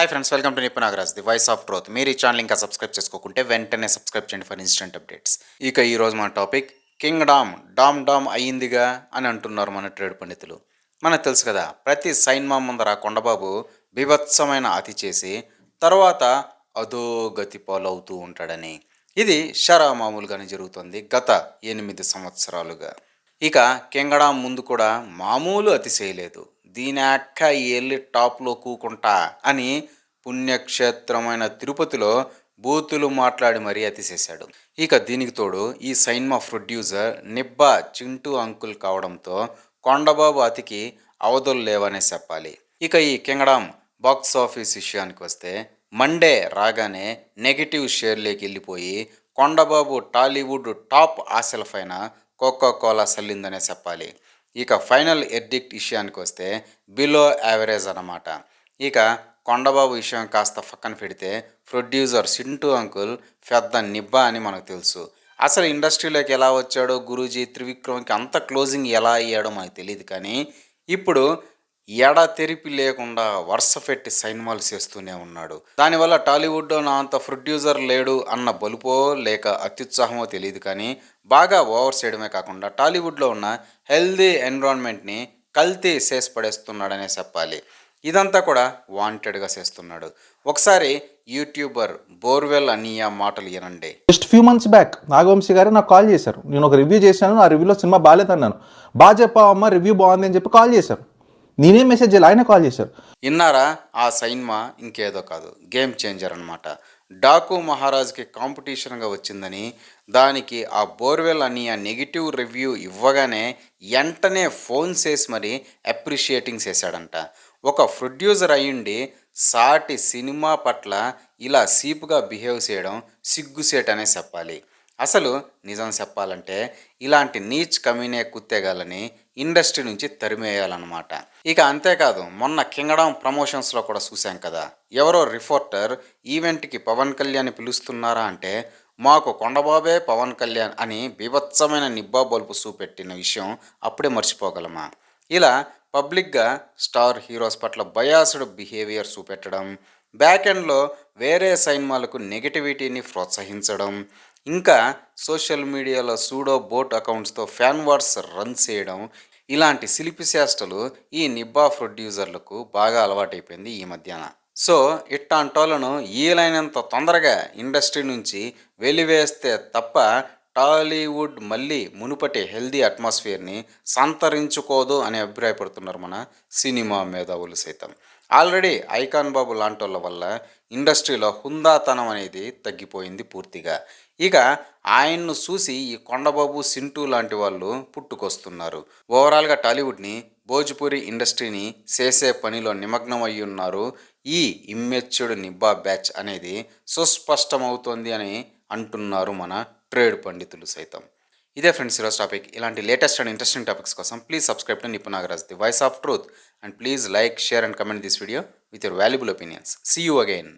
Hi friends welcome to Nipu Nagaraj the voice of truth మీరు ఈ channel ఇంకా subscribe చేసుకోకుంటే వెంటనే సబ్స్క్రైబ్ చేయండి ఫర్ ఇన్స్టెంట్ అప్డేట్స్ ఇక ఈ రోజు మన topic king dam dam dam అయ్యిందిగా అని అంటున్నారు మన ట్రేడ్ పండితులు. మనకు తెలుసు కదా ప్రతి సైన్మా ముందర కొండబాబు బీభత్సమైన అతి చేసి తర్వాత అధోగతి పాలవుతూ ఉంటాడని. ఇది షరా మామూలుగానే జరుగుతుంది గత ఎనిమిది సంవత్సరాలుగా. ఇక కింగడాం ముందు కూడా మామూలు అతి చేయలేదు దీని అక్క వెళ్ళి టాప్లో కూకుంటా అని పుణ్యక్షేత్రమైన తిరుపతిలో బూతులు మాట్లాడి మరీ అతిసేశాడు. ఇక దీనికి తోడు ఈ సైన్మా ప్రొడ్యూసర్ నిబ్బా చింటూ అంకుల్ కావడంతో కొండబాబు అతికి అవధులు లేవనే చెప్పాలి. ఇక ఈ కింగడం బాక్స్ ఆఫీస్ విషయానికి వస్తే మండే రాగానే నెగిటివ్ షేర్లోకి వెళ్ళిపోయి కొండబాబు టాలీవుడ్ టాప్ ఆశల పైన కోకో కోలా సల్లిందనే చెప్పాలి. ఇక ఫైనల్ ఎర్డిక్ట్ విషయానికి వస్తే బిలో యావరేజ్ అనమాట. ఇక కొండబాబు విషయం కాస్త పక్కన పెడితే ప్రొడ్యూసర్ సింటూ అంకుల్ పెద్ద నిబ్బా అని మనకు తెలుసు. అసలు ఇండస్ట్రీలోకి ఎలా వచ్చాడో గురూజీ త్రివిక్రమ్కి అంత క్లోజింగ్ ఎలా అయ్యాడో మనకు తెలియదు కానీ ఇప్పుడు ఎడతెరిపి లేకుండా వరుస పెట్టి సైన్మాలు చేస్తూనే ఉన్నాడు. దానివల్ల టాలీవుడ్లో నా అంత ప్రొడ్యూసర్ లేడు అన్న బలుపో లేక అత్యుత్సాహమో తెలియదు కానీ బాగా ఓవర్ చేయడమే కాకుండా టాలీవుడ్లో ఉన్న హెల్దీ ఎన్విరాన్మెంట్ని కల్తీ చేసి పడేస్తున్నాడనే చెప్పాలి. ఇదంతా కూడా వాంటెడ్గా చేస్తున్నాడు. ఒకసారి యూట్యూబర్ బోర్వెల్ అనియా మాటలు వినండి. Just few months back Nagavamshi garu నాకు కాల్ చేశారు. నేను ఒక రివ్యూ చేశాను ఆ రివ్యూలో సినిమా బాగాలేదన్నాను. బాగా చెప్పావమ్మా రివ్యూ బాగుంది అని చెప్పి కాల్ చేశారు. నేనేం మెసేజ్ చేయాలి? ఆయన కాల్ చేశారు. విన్నారా? ఆ సైన్మా ఇంకేదో కాదు. గేమ్ చేంజర్ అనమాట డాకు మహారాజ్కి కాంపిటీషన్గా వచ్చిందని దానికి ఆ బోర్వెల్ అని ఆ నెగిటివ్ రివ్యూ ఇవ్వగానే వెంటనే ఫోన్ చేసి మరి అప్రిషియేటింగ్ చేశాడంట. ఒక ప్రొడ్యూసర్ అయ్యుండి సాటి సినిమా పట్ల ఇలా సీపుగా బిహేవ్ చేయడం సిగ్గుసేట్ అనే చెప్పాలి. అసలు నిజం చెప్పాలంటే ఇలాంటి నీచ్ కమీనే కుత్తేగాలని ఇండస్ట్రీ నుంచి తరిమేయాలన్నమాట. ఇక అంతేకాదు మొన్న కింగడం ప్రమోషన్స్లో కూడా చూశాం కదా. ఎవరో రిపోర్టర్ ఈవెంట్కి పవన్ కళ్యాణ్ పిలుస్తున్నారా అంటే మాకు కొండబాబే పవన్ కళ్యాణ్ అని బీభత్సమైన నిబ్బా బల్పు చూపెట్టిన విషయం అప్పుడే మర్చిపోగలమా? ఇలా పబ్లిక్గా స్టార్ హీరోస్ పట్ల బయాసుడ్ బిహేవియర్ చూపెట్టడం బ్యాక్ ఎండ్లో వేరే సైన్మాలకు నెగిటివిటీని ప్రోత్సహించడం ఇంకా సోషల్ మీడియాలో సూడో బోట్ అకౌంట్స్తో ఫ్యాన్ వార్స్ రన్ చేయడం ఇలాంటి శిల్పి చేష్టలు ఈ నిబ్బా ప్రొడ్యూసర్లకు బాగా అలవాటైపోయింది ఈ మధ్యాహ్న. సో ఇట్టాంటోలను వీలైనంత తొందరగా ఇండస్ట్రీ నుంచి వెలివేస్తే తప్ప టాలీవుడ్ మళ్ళీ మునుపటి హెల్దీ అట్మాస్ఫియర్ని సంతరించుకోదు అని అభిప్రాయపడుతున్నారు మన సినిమా మేధావులు సైతం. ఆల్రెడీ ఐకాన్ బాబు లాంటోళ్ళ వల్ల ఇండస్ట్రీలో హుందాతనం అనేది తగ్గిపోయింది పూర్తిగా. ఇక ఆయన్ను చూసి ఈ కొండబాబు సింటూ లాంటి వాళ్ళు పుట్టుకొస్తున్నారు. ఓవరాల్గా టాలీవుడ్ని భోజ్పురి ఇండస్ట్రీని చేసే పనిలో నిమగ్నం అయి ఉన్నారు ఈ ఇమ్మెచ్చుడు నిబ్బా బ్యాచ్ అనేది సుస్పష్టమవుతోంది అని అంటున్నారు మన ట్రేడ్ పండితులు సైతం. ఇదే ఫ్రెండ్స్ ఈరోజు టాపిక్. ఇలాంటి లేటెస్ట్ అండ్ ఇంట్రెస్టింగ్ టాపిక్స్ కోసం please subscribe to Nipu Nagaraj the voice of truth. And please like share and comment this video with your valuable opinions. See you again